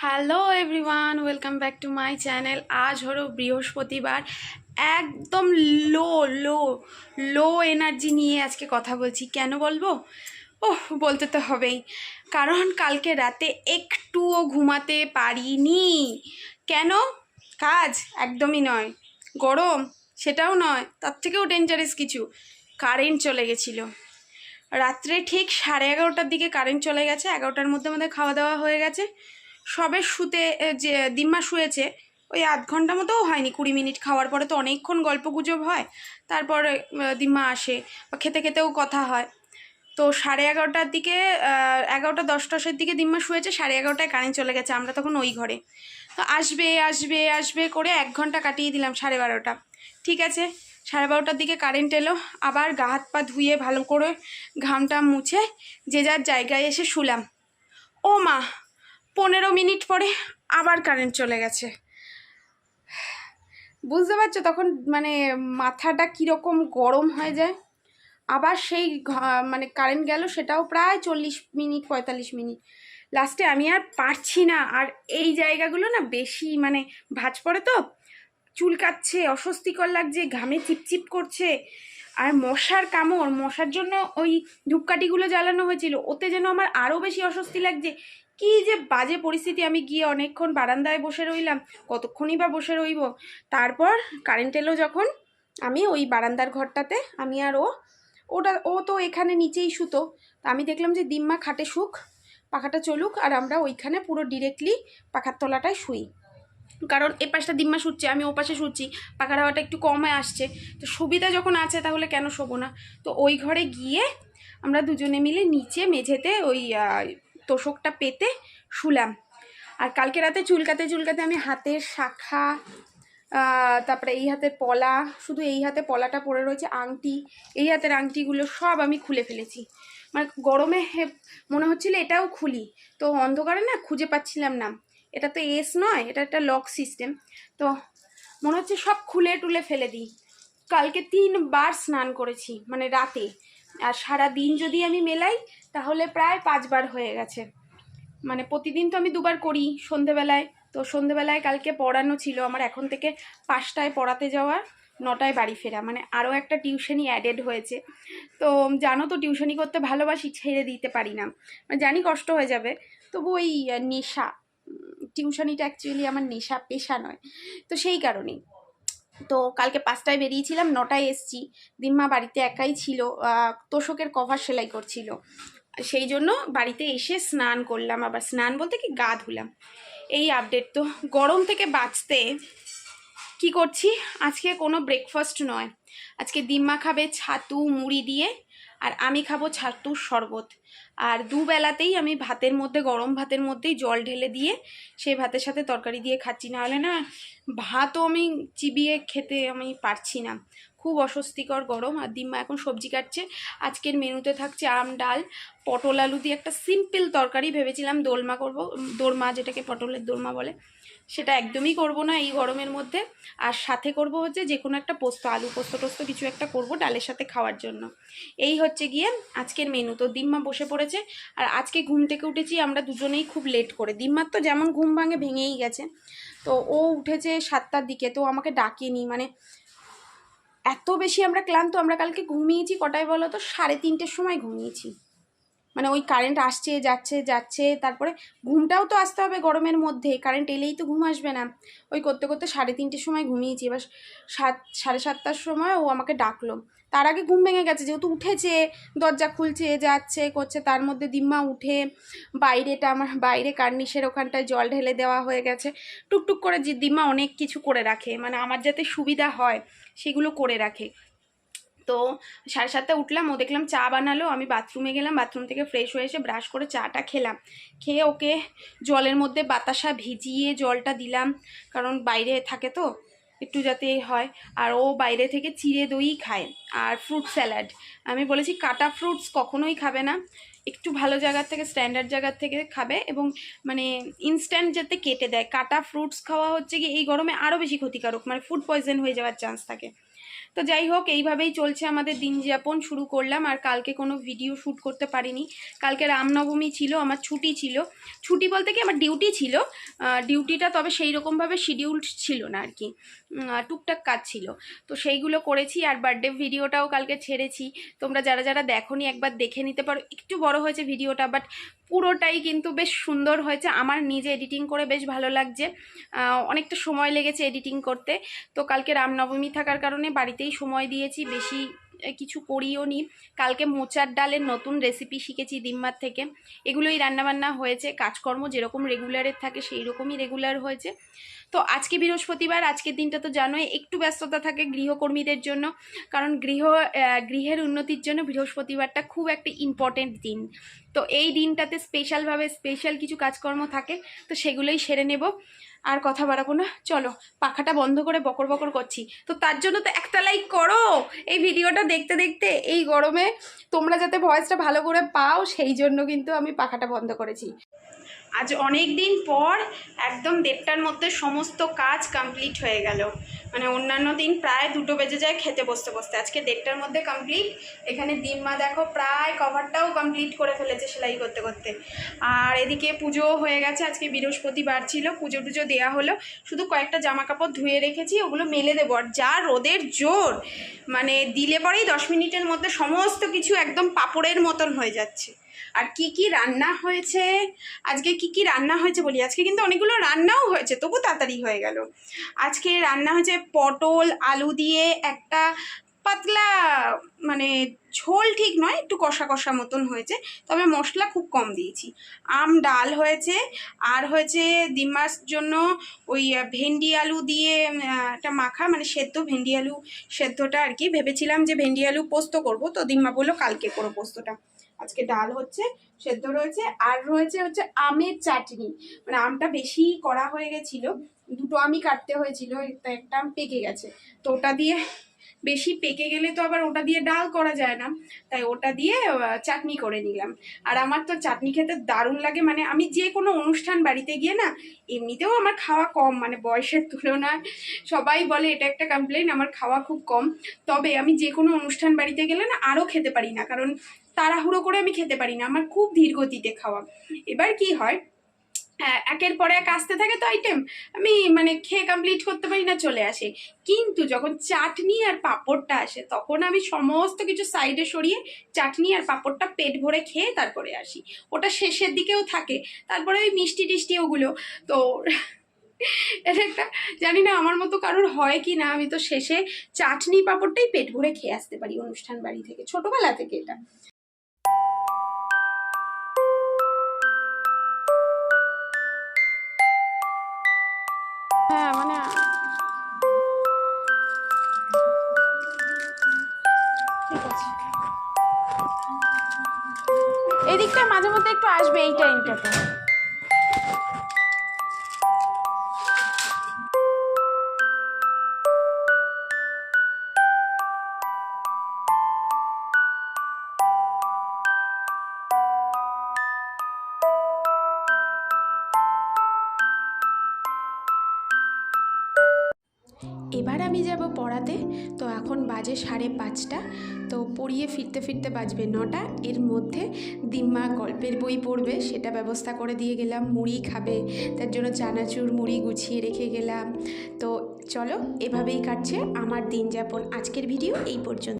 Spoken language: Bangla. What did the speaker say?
Hello everyone welcome back to my channel আজ হলো বৃহস্পতিবার। একদম লো লো লো এনার্জি নিয়ে আজকে কথা বলছি। কেন বলব? ওহ, বলতে তো হবেই। কারণ কালকে রাতে একটুও ঘুমাতে পারিনি। কেন? কাজ একদমই নয়। গরম, সেটাও নয়। তার থেকেও ডেঞ্জারাস কিছু। কারেন্ট চলে গেছিল। রাত্রে ঠিক সাড়ে এগারোটার দিকে কারেন্ট চলে গেছে। এগারোটার মধ্যে আমাদের খাওয়া দাওয়া হয়ে গেছে। সবে শুতে যে দিম্মা শুয়েছে, ওই আধ ঘণ্টা মতোও হয়নি। কুড়ি মিনিট খাওয়ার পরে তো অনেকক্ষণ গল্প গুজব হয়, তারপরে দিম্মা আসে বা খেতে খেতেও কথা হয়। তো সাড়ে এগারোটার দিকে এগারোটা দশটাশের দিকে দিম্মা শুয়েছে, সাড়ে এগারোটায় কারেন্ট চলে গেছে, আমরা তখন ওই ঘরে। তো আসবে আসবে আসবে করে এক ঘণ্টা কাটিয়ে দিলাম সাড়ে বারোটা। ঠিক আছে, সাড়ে বারোটার দিকে কারেন্ট এলো, আবার গা হাত পা ধুয়ে ভালো করে ঘামটা মুছে, যে যার জায়গায় এসে শুলাম। ও মা পনেরো মিনিট পরে আবার কারেন্ট চলে গেছে। বুঝতে পারছ তখন মানে মাথাটা কীরকম গরম হয়ে যায়। আবার সেই মানে কারেন্ট গেল সেটাও প্রায় চল্লিশ মিনিট, পঁয়তাল্লিশ মিনিট। লাস্টে আমি আর পারছি না। আর এই জায়গাগুলো না বেশি মানে ভাঁজ পড়ে তো। চুলকাচ্ছে অস্বস্তিকর লাগছে, ঘামে চিপচিপ করছে। আর মশার কামড়, মশার জন্য ওই ধূপকাঠিগুলো জ্বালানো হয়েছিল। ওতে যেন আমার আরও বেশি অস্বস্তি লাগছে। কি যে বাজে পরিস্থিতি, আমি গিয়ে অনেকক্ষণ বারান্দায় বসে রইলাম, কতক্ষণই বা বসে রইব? তারপর কারেন্ট এলো যখন, আমি ওই বারান্দার ঘরটাতে, আমি আর ও, ওটা, ও তো এখানে নিচেই শুতো তা আমি দেখলাম যে দিম্মা খাটে শুক, পাখাটা চলুক, আর আমরা ওইখানে পুরো ডিরেক্টলি পাখার তলাটায় শুই। কারণ এ পাশটা দিম্মা শুচ্ছে, আমি ও পাশে শুচ্ছি, পাখার হাওয়াটা একটু কমে আসছে, তো সুবিধা যখন আছে তাহলে কেন শোবো না? তো ওই ঘরে গিয়ে আমরা দুজনে মিলে নিচে মেঝেতে ওই তোষকটা পেতে শুলাম। আর কালকে রাতে চুলকাতে চুলকাতে আমি হাতের শাখা তারপরে এই হাতের পলা, শুধু এই হাতে পলাটা পড়ে রয়েছে আংটি, এই হাতের আংটিগুলো সব আমি খুলে ফেলেছি। মানে গরমে মনে হচ্ছিল এটাও খুলি। তো অন্ধকারে না খুঁজে পাচ্ছিলাম না। এটা তো এস নয়, এটা একটা লক সিস্টেম। তো মনে হচ্ছে সব খুলে টুলে ফেলে দিই। কালকে তিনবার স্নান করেছি মানে রাতে। আর সারা দিন যদি আমি মেলাই তাহলে প্রায় পাঁচবার হয়ে গেছে। মানে প্রতিদিন তো আমি দুবার করি সন্ধেবেলায়। তো সন্ধেবেলায় কালকে পড়ানো ছিল আমার এখন থেকে পাঁচটায় পড়াতে যাওয়া, নটায় বাড়ি ফেরা। মানে আরও একটা টিউশনি অ্যাডেড হয়েছে। তো জানো তো টিউশনি করতে ভালোবাসি, ছেড়ে দিতে পারি না। মানে জানি কষ্ট হয়ে যাবে, তবু ওই নেশা, টিউশনিটা অ্যাকচুয়ালি আমার নেশা, পেশা নয়। তো সেই কারণেই। তো কালকে পাঁচটায় বেরিয়েছিলাম, নটায় এসছি। দিম্মা বাড়িতে একাই ছিল তোষকের কভার সেলাই করছিল। সেই জন্য বাড়িতে এসে স্নান করলাম, আবার স্নান বলতে কি গা ধুলাম। এই আপডেট তো। গরম থেকে বাঁচতে কি করছি? আজকে কোনো ব্রেকফাস্ট নয়। আজকে দিম্মা খাবে ছাতু, মুড়ি দিয়ে, আর আমি খাব ছাতুর শরবত। আর দুবেলাতেই আমি ভাতের মধ্যে, গরম ভাতের মধ্যেই জল ঢেলে দিয়ে সেই ভাতের সাথে তরকারি দিয়ে খাচ্ছি। না হলে না ভাতও আমি চিবিয়ে খেতে আমি পারছি না। খুব অস্বস্তিকর গরম আর দিম্মা এখন সবজি কাটছে। আজকের মেনুতে থাকছে আম, ডাল, পটল আলু দিয়ে একটা সিম্পল তরকারি ভেবেছিলাম দোলমা করব দোরমা যেটাকে পটলের দোরমা বলে। সেটা একদমই করব না এই গরমের মধ্যে। আর সাথে করব হচ্ছে যে কোনো একটা পোস্ত, আলু পোস্ত টোস্ত কিছু একটা করব ডালের সাথে খাওয়ার জন্য। এই হচ্ছে গিয়ে আজকের মেনু। তো দিম্মা বসে পড়েছে আর আজকে ঘুম থেকে উঠেছি আমরা দুজনেই খুব লেট করে। দিম্মার তো যেমন ঘুম ভাঙে ভেঙেই গেছে। তো ও উঠেছে সাতটার দিকে, তো আমাকে ডাকেনি। মানে এত বেশি আমরা ক্লান্ত, আমরা কালকে ঘুমিয়েছি, কটায় বলো তো? সাড়ে তিনটের সময় ঘুমিয়েছি। মানে ওই কারেন্ট আসছে, যাচ্ছে যাচ্ছে, তারপরে ঘুমটাও তো আসতে হবে গরমের মধ্যে কারেন্ট এলেই তো ঘুম আসবে না। ওই করতে করতে সাড়ে তিনটের সময় ঘুমিয়েছি, এবার সাত, সাড়ে সাতটার সময় ও আমাকে ডাকলো। তার আগে ঘুম ভেঙে গেছে, যেহেতু উঠেছে, দরজা খুলছে, যাচ্ছে, করছে, তার মধ্যে দিম্মা উঠে বাইরেটা আমার, বাইরে কার্নিশের ওখানটায় জল ঢেলে দেওয়া হয়ে গেছে। টুকটুক করে দিম্মা অনেক কিছু করে রাখে মানে আমার যাতে সুবিধা হয়, সেগুলো করে রাখে। তো সাড়ে সাতটা উঠলাম, ও দেখলাম চা বানালো, আমি বাথরুমে গেলাম, বাথরুম থেকে ফ্রেশ হয়ে এসে ব্রাশ করে চাটা খেলাম। খেয়ে ওকে জলের মধ্যে বাতাসা ভিজিয়ে জলটা দিলাম, কারণ বাইরে থাকে তো একটু যাতে হয়। আর ও বাইরে থেকে চিড়ে দই খায় আর ফ্রুট স্যালাড আমি বলেছি কাটা ফ্রুটস কখনোই খাবে না। একটু ভালো জায়গার থেকে স্ট্যান্ডার্ড জায়গার থেকে খাবে এবং মানে ইনস্ট্যান্ট যাতে কেটে দেয়। কাটা ফ্রুটস খাওয়া হচ্ছে কি এই গরমে আরও বেশি ক্ষতিকারক। মানে ফুড পয়জন হয়ে যাওয়ার চান্স থাকে। তো যাই হোক, এইভাবেই চলছে আমাদের দিন যাপন, শুরু করলাম। আর কালকে কোনো ভিডিও শ্যুট করতে পারিনি। কালকে রামনবমী ছিল, আমার ছুটি ছিল। ছুটি বলতে কি, আমার ডিউটি ছিল। ডিউটিটা তবে সেই রকমভাবে শিডিউল ছিল না আর কি। টুকটাক কাজ ছিল। তো সেইগুলো করেছি। আর বার্থডে ভিডিওটাও কালকে ছেড়েছি। তোমরা যারা যারা দেখোনি, একবার দেখে নিতে পারো। একটু বড় হয়েছে ভিডিওটা বাট পুরোটাই কিন্তু বেশ সুন্দর হয়েছে। আমার নিজে এডিটিং করে বেশ ভালো লাগছে। অনেকটা সময় লেগেছে এডিটিং করতে। তো কালকে রামনবমী থাকার কারণে বাড়িতেই সময় দিয়েছি, বেশি কিছু করিও নি। কালকে মোচার ডালের নতুন রেসিপি শিখেছি দিম্মার থেকে। এগুলোই রান্নাবান্না হয়েছে, কাজকর্ম যেরকম রেগুলারের থাকে সেই রকমই রেগুলার হয়েছে। তো আজকে বৃহস্পতিবার, আজকের দিনটা তো জানোই, একটু ব্যস্ততা থাকে গৃহকর্মীদের জন্য, কারণ গৃহ গৃহের উন্নতির জন্য বৃহস্পতিবারটা খুব একটা ইম্পর্টেন্ট দিন। তো এই দিনটাতে স্পেশালভাবে স্পেশাল কিছু কাজকর্ম থাকে, তো সেগুলোই সেরে নেব। আর কথা বাড়াবো না। চলো, পাখাটা বন্ধ করে বকর বকর করছি। তো তার জন্য তো একটা লাইক করো। এই ভিডিওটা দেখতে দেখতে এই গরমে তোমরা যাতে ভয়েসটা ভালো করে পাও, সেই জন্য কিন্তু আমি পাখাটা বন্ধ করেছি। আজ অনেক দিন পর একদম দেড়টার মধ্যে সমস্ত কাজ কমপ্লিট হয়ে গেল। মানে অন্যান্য দিন প্রায় দুটো বেজে যায় খেতে বসতে বসতে। আজকে দেড়টার মধ্যে কমপ্লিট এখানে দিনমা দেখো প্রায় কভারটাও কমপ্লিট করে ফেলেছে সেলাই করতে করতে। আর এদিকে পুজোও হয়ে গেছে, আজকে বৃহস্পতিবার ছিল, পুজো টুজো দেওয়া হলো। শুধু কয়েকটা জামা কাপড় ধুয়ে রেখেছি, ওগুলো মেলে দেবো। আর যা রোদের জোর মানে দিলে পরেই দশ মিনিটের মধ্যে সমস্ত কিছু একদম পাপড়ের মতন হয়ে যাচ্ছে। আর কি কি রান্না হয়েছে? আজকে কি কি রান্না হয়েছে বলি? আজকে কিন্তু অনেকগুলো রান্নাও হয়েছে, তবু তাড়াতাড়ি হয়ে গেল। আজকে রান্না হয়েছে পটল, আলু দিয়ে একটা পাতলা মানে ঝোল ঠিক নয়, একটু কষা কষা মতন হয়েছে, তবে মশলা খুব কম দিয়েছি। আম, ডাল হয়েছে, আর হয়েছে দিমাস জন্য ওই ভেন্ডি আলু দিয়ে একটা মাখা মানে সেদ্ধ ভেন্ডি আলু সেদ্ধটা আর কি। ভেবেছিলাম যে ভেন্ডি আলু পোস্ত করব, তো দিম্মা বলল কালকে করো পোস্তটা। আজকে ডাল হচ্ছে, সেদ্ধ রয়েছে, আর রয়েছে হচ্ছে আমের চাটনি। মানে আমটা বেশি করা হয়ে গেছিল, দুটো আমি কাটতে হয়েছিল একটা আম পেকে গেছে। তো ওটা দিয়ে বেশি পেকে গেলে তো আবার ওটা দিয়ে ডাল করা যায় না, তাই ওটা দিয়ে চাটনি করে নিলাম। আর আমার তো চাটনি খেতে দারুণ লাগে মানে আমি যে কোনো অনুষ্ঠান বাড়িতে গিয়ে না, এমনিতেও আমার খাওয়া কম মানে বয়সের তুলনায় সবাই বলে এটা একটা কমপ্লেন আমার খাওয়া খুব কম। তবে আমি যে কোনো অনুষ্ঠান বাড়িতে গেলে না, আরও খেতে পারি না, কারণ তাড়াহুড়ো করে আমি খেতে পারি না। আমার খুব ধীর গতিতে খাওয়া। এবার কি হয় একের পর এক আসতে থাকে তো আইটেম আমি মানে খেয়ে কমপ্লিট করতে পারি না, চলে আসে। কিন্তু যখন চাটনি আর পাঁপড়টা আসে, তখন আমি সমস্ত কিছু সাইডে সরিয়ে চাটনি আর পাঁপড়টা পেট ভরে খেয়ে তারপরে আসি। ওটা শেষের দিকেও থাকে। তারপরে ওই মিষ্টি টিষ্টি ওগুলো। তো এটা একটা, জানি না আমার মতো কারোর হয় কি না। আমি তো শেষে চাটনি পাঁপড়টাই পেট ভরে খেয়ে আসতে পারি অনুষ্ঠান বাড়ি থেকে, ছোটবেলা থেকে এটা। হ্যাঁ মানে ঠিক আছে। এদিকটা মাঝে মধ্যে একটু আসবে এই টাইমটাতে পড়াতে তো এখন বাজে সাড়ে পাঁচটা। তো পড়িয়ে ফিরতে ফিরতে বাজবে নটা। এর মধ্যে দিম্মা গল্পের বই পড়বে, সেটা ব্যবস্থা করে দিয়ে গেলাম, মুড়ি খাবে, তার জন্য চানাচুর, মুড়ি গুছিয়ে রেখে গেলাম। তো চলো, এভাবেই কাটছে আমার দিন যাপন আজকের ভিডিও এই পর্যন্ত।